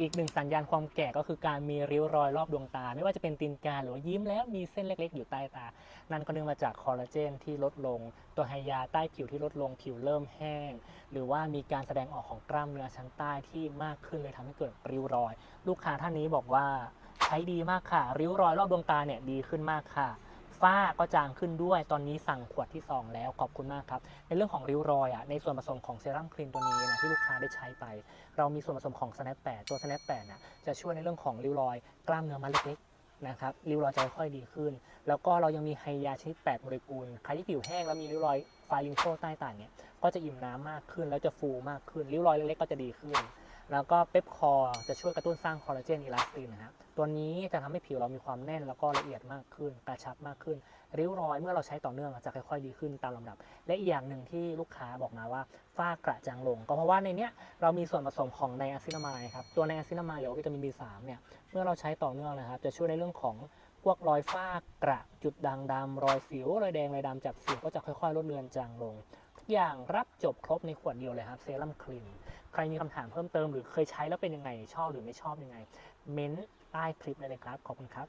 อีกหนึ่งสัญญาณความแก่ก็คือการมีริ้วรอยรอบดวงตา ไม่ว่าจะเป็นตีนกาหรือยิ้มแล้วมีเส้นเล็กๆ อยู่ใต้ตา นั่นก็เนื่องมาจากคอลลาเจนที่ลดลง ตัวไฮยาใต้ผิวที่ลดลงผิวเริ่มแห้ง หรือว่ามีการแสดงออกของกล้ามเนื้อชั้นใต้ที่มากขึ้นเลยทำให้เกิดริ้วรอย ลูกค้าท่านนี้บอกว่าใช้ดีมากค่ะ ริ้วรอยรอบดวงตาเนี่ยดีขึ้นมากค่ะ ฝ้าก็จางขึ้นด้วย ตอนนี้สั่งขวดที่ 2 แล้วขอบคุณมากครับ ในเรื่องของริ้วรอยอะในส่วนผสมของเซรั่มครีมตัวนี้นะที่ลูกค้าได้ใช้ไป เรามีส่วนผสมของ snap 8ตัว snap 8น่ะจะช่วยในเรื่องของริ้วรอย กล้ามเนื้อมัดเล็กๆนะครับริ้วรอยจะค่อยๆดีขึ้น แล้วก็เรายังมีไฮยาชนิด8โมเลกุลใครที่ผิวแห้งแล้วมีริ้วรอยไฟลิงโคใต้ตาเนี่ยก็จะอิ่มน้ำมากขึ้นแล้วจะฟูมากขึ้นริ้วรอยเล็กๆก็จะดีขึ้น แล้วก็เปปคอจะช่วยกระตุ้นสร้างคอลลาเจนอิลาสตินนะฮะตัวนี้จะทำให้ผิวเรามีความแน่นแล้วก็ละเอียดมากขึ้น กระชับมากขึ้น ริ้วรอยเมื่อเราใช้ต่อเนื่องจะค่อยๆดีขึ้นตามลำดับ และอีกอย่างหนึ่งที่ลูกค้าบอกมาว่าฝ้ากระจางลง ก็เพราะว่าในเนี้ยเรามีส่วนผสมของไนอะซินามายครับ ตัวไนอะซินามายหรือว่าวิตามิน B3 เนี่ย เมื่อเราใช้ต่อเนื่องนะครับ จะช่วยในเรื่องของพวกรอยฝ้ากระจุดด่างดำรอยสิวรอยแดงรอยดำจากสิวก็จะค่อยๆ ลดเลือนจางลง อย่างรับจบครบในขวดเดียวเลยครับเซรั่มครีมใครมีคำถามเพิ่มเติมหรือเคยใช้แล้วเป็นยังไงชอบหรือไม่ชอบยังไง เม้นต์ใต้คลิปได้เลยครับ ขอบคุณครับ